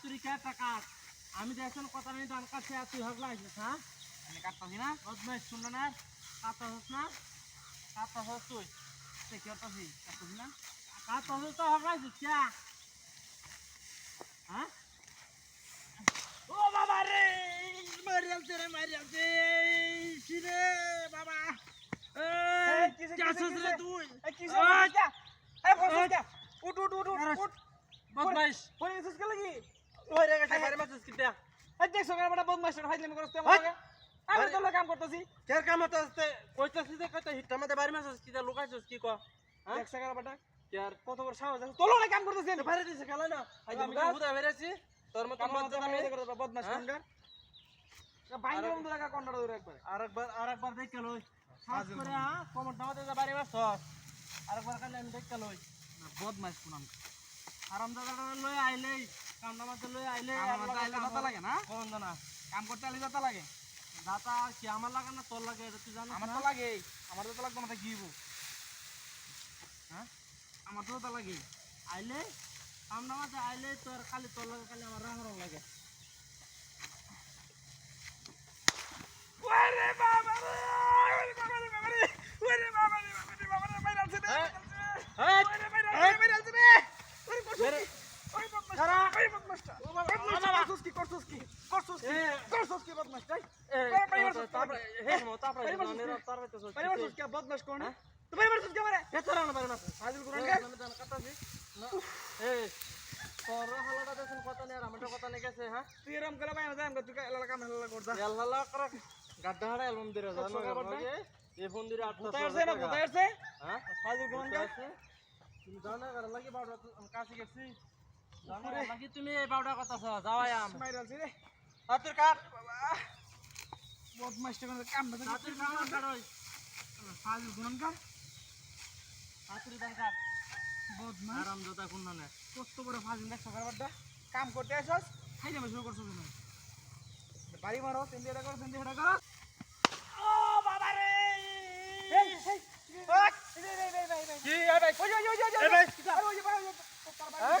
তুই কে টাকা আমি দেখছেন কথা নেই ধান কাছে আর তুই হগলা আছিস হ্যাঁ? আমি কাটতাছি না? বদমাইশ শুনলে না কাতা হস না কাতা হস তুই। সে কি করতাছি কাটতাছি না? কাতা হস তো হগলা আছিস কে? হ্যাঁ? ও বাবা রে মারি আলতে রে মারি আলতে কিরে বাবা? এই, কিসে, আসছিস রে তুই। এই, কিসে, ওই, কিসে? এই ফোন ওই। উঠ উঠ উঠ উঠ বদমাইশ। ফোন এসেছিস কে লাগি? ওই রে গেছে এই দেখছ কেন বড় করছ আমাকে আমি তো কাম করতেছি। কের কাম যে কইতা কি হ্যাঁ? কেন বেটা? কের কত বড় সাহস আছে। তোর লোক কাম করতেছি বাইরে দিছে খেলা না। আজ আমি বুদা বেরেছি তোর মত কাম মত করতে আমি আমি বদমাশ হ্যাঁ? কোনকার বাইরে বন্ধ লাগা কন্ডার ধরে একবার। আরেকবার আরেকবার দেখে লই। সাজ করে হ্যাঁ? কমর যা আরেকবার আমি দেখে কোন কাম করতে আইলে দাতা কি আমার লাগে না তোর লাগে তুই জানিস আমার তো লাগে আমার তো লাগবে না কি হ্যাঁ আমার তো লাগে আইলে কাম দামাতে আইলে তোর খালি তোর লাগে খালি আমার রাম রং লাগে ওরে বাবা রে ওরে বাবা রে বাবা রে ওরে বাবা রে বাবা রে বাবা রে বাইরে আছে রে এই, ওরে বাইরে আছে বাইরে আছে রে ওরে কষ্ট বেরে। ওরে বদমাশ খারা। ওরে বদমাশ ও বাবা, বদমাশ ও বাবা। করছস কি করছস কি করছস কি এ। করছস কি বদমাশ তাই এই, বাড়ি বাড়ি তারপরে- মারছিস, তারপরে হে মো তারপরে বাড়ি মারছিস, ননের তারপরে তো বাইরে মারছস কি বদমাশ কোন হ্যাঁ? তো বাইরে মারছস কি আমারে? হে তোরা না বাড়ি মাছ হাজির কোরআন কে? আমি জানি কাটাছি না এই তোর হালাটা দেখুন কথা নেই আর আমারটা কথা নেই গেছে হ্যাঁ? তুই এরকম করে বাইরে যাম তুই এলাকা কাম হেলা করদা এল্লাহ করে গাড্ডা হাড়া এলবম দিরে জানো সকাল ফোন দিরে আটটা কোথায় আছে না কোথায় আছে হ্যাঁ? হাজির কোরআন কে? তুমি জানো করে লাগি বাউডা কাছে গেছি। না লাগি তুমি এই বাউডা কথা সহ যাওয়াই আম। বাইরে আছে রে। হাতের কাট বদমাশ কোন কাম না হাতের ওই। আরাম কোন না। কত বড় ফাজিল দেখ সকাল কাম করতে আসছস খাই যাবে শুরু করছস না বাড়ি মারো সেন্দি এটা করো সেন্দি এটা করো ও বাবা রে এই এই ওই এই এই এই এই এই কি এ ভাই ওই ওই ওই ওই এই ভাই। আরে ওই ভাই ওই তার হ্যাঁ?